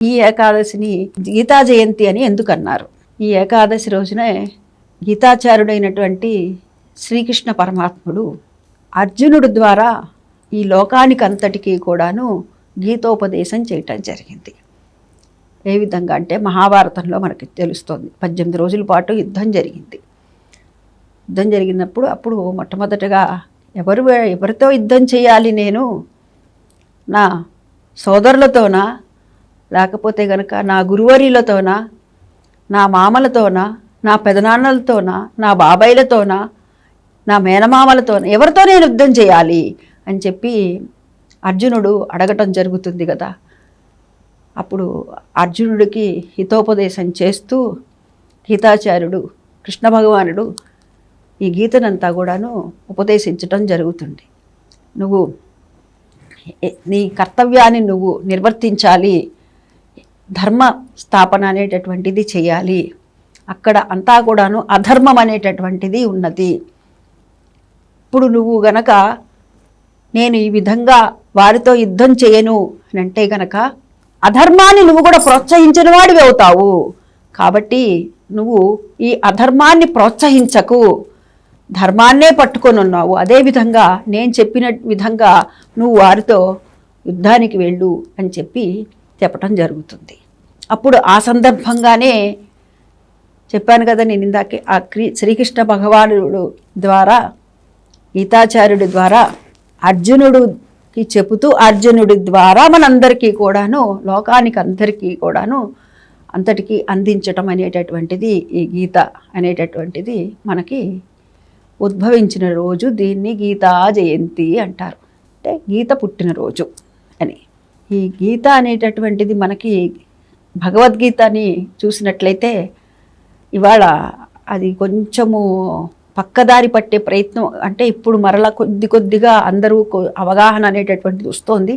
ఈ ఏకాదశిని గీతా జయంతి అని ఎందుకు అన్నారు ఈ ఏకాదశి రోజునే గీతాచార్యుడైనటువంటి శ్రీకృష్ణ పరమాత్ముడు అర్జునుడు ద్వారా ఈ లోకానికి అంతటికీ కూడాను గీతోపదేశం చేయటం జరిగింది. ఏ విధంగా అంటే మహాభారతంలో మనకి తెలుస్తోంది. పద్దెనిమిది రోజుల పాటు యుద్ధం జరిగింది. యుద్ధం జరిగినప్పుడు అప్పుడు మొట్టమొదటగా ఎవరు ఎవరితో యుద్ధం చేయాలి నేను? నా సోదరులతోనా? లేకపోతే గనక నా గురువరిలతోనా నా మామలతోనా నా పెదనాన్నలతోనా నా బాబాయిలతోనా నా మేనమామలతో ఎవరితో నేను యుద్ధం చేయాలి అని చెప్పి అర్జునుడు అడగటం జరుగుతుంది కదా. అప్పుడు అర్జునుడికి హితోపదేశం చేస్తూ గీతాచార్యుడు కృష్ణ భగవానుడు ఈ గీతనంతా కూడాను ఉపదేశించటం జరుగుతుంది. నువ్వు నీ కర్తవ్యాన్ని నువ్వు నిర్వర్తించాలి ధర్మ స్థాపన అనేటటువంటిది చేయాలి. అక్కడ అంతా కూడాను అధర్మం అనేటటువంటిది ఉన్నది. ఇప్పుడు నువ్వు గనక నేను ఈ విధంగా వారితో యుద్ధం చేయను అని అంటే గనక అధర్మాన్ని నువ్వు కూడా ప్రోత్సహించిన వాడివి అవుతావు. కాబట్టి నువ్వు ఈ అధర్మాన్ని ప్రోత్సహించకు. ధర్మాన్నే పట్టుకొని ఉన్నావు. అదేవిధంగా నేను చెప్పిన విధంగా నువ్వు వారితో యుద్ధానికి వెళ్ళు అని చెప్పి చెప్పటం జరుగుతుంది. అప్పుడు ఆ సందర్భంగానే చెప్పాను కదా నేను ఇందాకే ఆ క్రీ- శ్రీకృష్ణ భగవానుడు ద్వారా గీతాచార్యుడి ద్వారా అర్జునుడికి చెబుతూ అర్జునుడి ద్వారా మనందరికీ కూడాను లోకానికి అందరికీ కూడాను అంతటికి అందించటం అనేటటువంటిది ఈ గీత అనేటటువంటిది మనకి ఉద్భవించిన రోజు దీన్ని గీతా జయంతి అంటారు. అంటే గీత పుట్టినరోజు అని. ఈ గీత అనేటటువంటిది మనకి భగవద్గీతని చూసినట్లయితే ఇవాళ అది కొంచెము పక్కదారి పట్టే ప్రయత్నం అంటే ఇప్పుడు మరలా కొద్ది కొద్దిగా అందరూ అవగాహన అనేటటువంటిది వస్తోంది.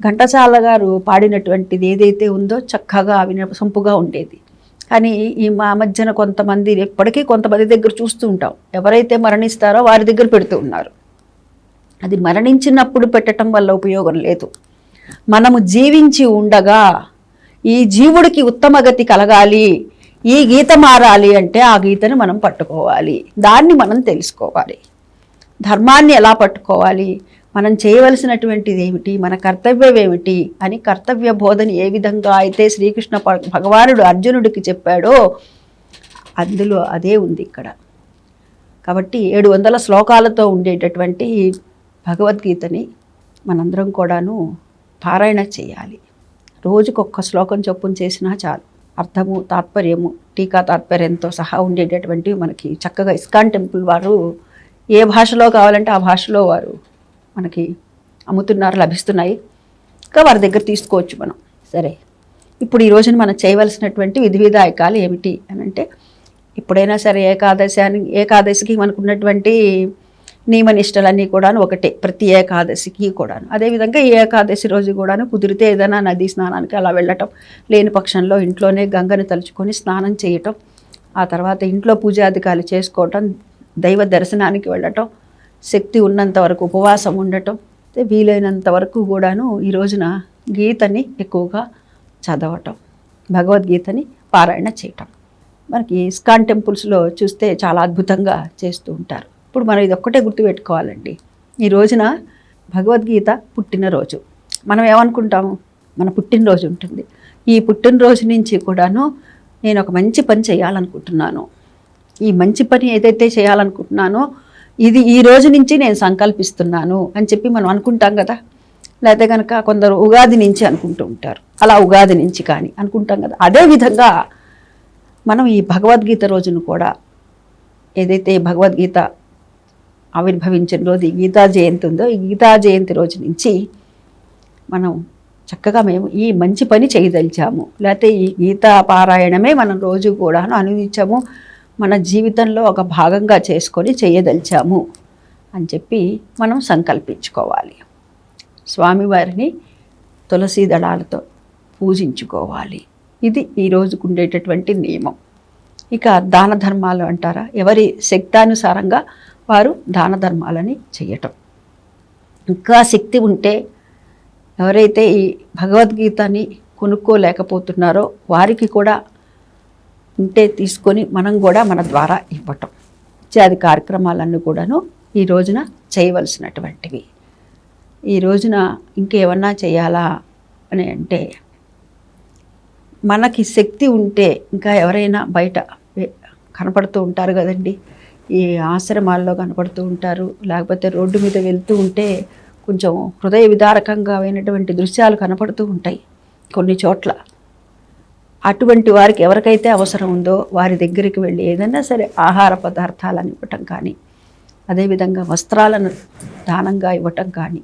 ఘంటసాల గారు పాడినటువంటిది ఏదైతే ఉందో చక్కగా వినసొంపుగా ఉండేది. కానీ ఈ మా మధ్యన కొంతమంది ఎప్పటికీ కొంతమంది దగ్గర చూస్తూ ఉంటాం. ఎవరైతే మరణిస్తారో వారి దగ్గర పెడుతూ ఉన్నారు. అది మరణించినప్పుడు పెట్టడం వల్ల ఉపయోగం లేదు. మనము జీవించి ఉండగా ఈ జీవుడికి ఉత్తమ గతి కలగాలి ఈ గీత మారాలి అంటే ఆ గీతను మనం పట్టుకోవాలి. దాన్ని మనం తెలుసుకోవాలి. ధర్మాన్ని ఎలా పట్టుకోవాలి? మనం చేయవలసినటువంటిది ఏమిటి మన కర్తవ్యం ఏమిటి అని కర్తవ్య బోధన ఏ విధంగా అయితే శ్రీకృష్ణ భగవానుడు అర్జునుడికి చెప్పాడో అందులో అదే ఉంది ఇక్కడ. కాబట్టి ఏడు వందల శ్లోకాలతో ఉండేటటువంటి భగవద్గీతని మనందరం కూడాను పారాయణ చేయాలి. రోజుకొక్క శ్లోకం చొప్పున చేసినా చాలు. అర్థము తాత్పర్యము టీకా తాత్పర్యంతో సహా ఉండేటటువంటి మనకి చక్కగా ఇస్కాన్ టెంపుల్ వారు ఏ భాషలో కావాలంటే ఆ భాషలో వారు మనకి అమ్ముతున్నారు లభిస్తున్నాయి. ఇంకా వారి దగ్గర తీసుకోవచ్చు మనం. సరే. ఇప్పుడు ఈ రోజున మనం చేయవలసినటువంటి విధి విధాయకాలు ఏమిటి అని అంటే ఎప్పుడైనా సరే ఏకాదశాన్ని ఏకాదశికి మనకు నియమనిష్టలన్నీ కూడాను ఒకటే ప్రతి ఏకాదశికి కూడాను. అదేవిధంగా ఈ ఏకాదశి రోజు కూడాను కుదిరితే ఏదైనా నదీ స్నానానికి అలా వెళ్ళటం లేని పక్షంలో ఇంట్లోనే గంగను తలుచుకొని స్నానం చేయటం ఆ తర్వాత ఇంట్లో పూజాధికారులు చేసుకోవటం దైవ దర్శనానికి వెళ్ళటం శక్తి ఉన్నంత వరకు ఉపవాసం ఉండటం అయితే వీలైనంత వరకు కూడాను ఈ రోజున గీతని ఎక్కువగా చదవటం భగవద్గీతని పారాయణ చేయటం. మనకి ఇస్కాన్ టెంపుల్స్లో చూస్తే చాలా అద్భుతంగా చేస్తూ ఉంటారు. ఇప్పుడు మనం ఇది ఒక్కటే గుర్తుపెట్టుకోవాలండి. ఈ రోజున భగవద్గీత పుట్టినరోజు. మనం ఏమనుకుంటాము? మన పుట్టినరోజు ఉంటుంది. ఈ పుట్టినరోజు నుంచి కూడాను నేను ఒక మంచి పని చేయాలనుకుంటున్నాను. ఈ మంచి పని ఏదైతే చేయాలనుకుంటున్నానో ఇది ఈ రోజు నుంచి నేను సంకల్పిస్తున్నాను అని చెప్పి మనం అనుకుంటాం కదా. లేకపోతే కనుక కొందరు ఉగాది నుంచి అనుకుంటూ ఉంటారు. అలా ఉగాది నుంచి కానీ అనుకుంటాం కదా. అదే విధంగా మనం ఈ భగవద్గీత రోజును కూడా ఏదైతే భగవద్గీత ఆవిర్భవించిన రోజు ఈ గీతా జయంతి ఉందో ఈ గీతా జయంతి రోజు నుంచి మనం చక్కగా మేము ఈ మంచి పని చేయదలిచాము. లేకపోతే ఈ గీతా పారాయణమే మనం రోజు కూడాను అనుదించాము. మన జీవితంలో ఒక భాగంగా చేసుకొని చేయదలిచాము అని చెప్పి మనం సంకల్పించుకోవాలి. స్వామివారిని తులసి దళాలతో పూజించుకోవాలి. ఇది ఈరోజుకు ఉండేటటువంటి నియమం. ఇక దాన ధర్మాలు అంటారా? ఎవరి శక్తానుసారంగా వారు దాన ధర్మాలని చేయటం. ఇంకా శక్తి ఉంటే ఎవరైతే ఈ భగవద్గీతని కొనుక్కోలేకపోతున్నారో వారికి కూడా ఉంటే తీసుకొని మనం కూడా మన ద్వారా ఇవ్వటం. ఇత్యాది కార్యక్రమాలన్నీ కూడాను ఈ రోజున చేయవలసినటువంటివి. ఈ రోజున ఇంకేమన్నా చేయాలా అని అంటే మనకి శక్తి ఉంటే ఇంకా ఎవరైనా బయట కనపడుతూ ఉంటారు కదండి. ఈ ఆశ్రమాల్లో కనపడుతూ ఉంటారు. లేకపోతే రోడ్డు మీద వెళ్తూ ఉంటే కొంచెం హృదయ విదారకంగా అయినటువంటి దృశ్యాలు కనపడుతూ ఉంటాయి కొన్ని చోట్ల. అటువంటి వారికి ఎవరికైతే అవసరం ఉందో వారి దగ్గరికి వెళ్ళి ఏదైనా సరే ఆహార పదార్థాలను ఇవ్వటం కానీ అదేవిధంగా వస్త్రాలను దానంగా ఇవ్వటం కానీ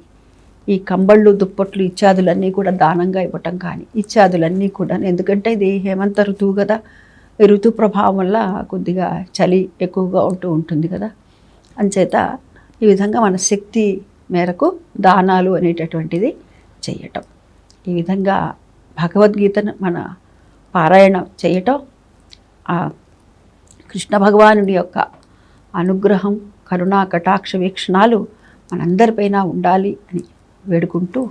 ఈ కంబళ్ళు దుప్పట్లు ఇత్యాదులన్నీ కూడా దానంగా ఇవ్వటం కానీ ఇత్యాదులన్నీ కూడా ఎందుకంటే ఇది హేమంత ఋతువు కదా. ఋతు ప్రభావం వల్ల కొద్దిగా చలి ఎక్కువగా ఉంటూ ఉంటుంది కదా. అంచేత ఈ విధంగా మన శక్తి మేరకు దానాలు అనేటటువంటిది చేయటం. ఈ విధంగా భగవద్గీతను మన పారాయణ చేయటం ఆ కృష్ణ భగవానుడి యొక్క అనుగ్రహం కరుణా కటాక్ష వీక్షణాలు మనందరిపైన ఉండాలి అని వేడుకుంటూ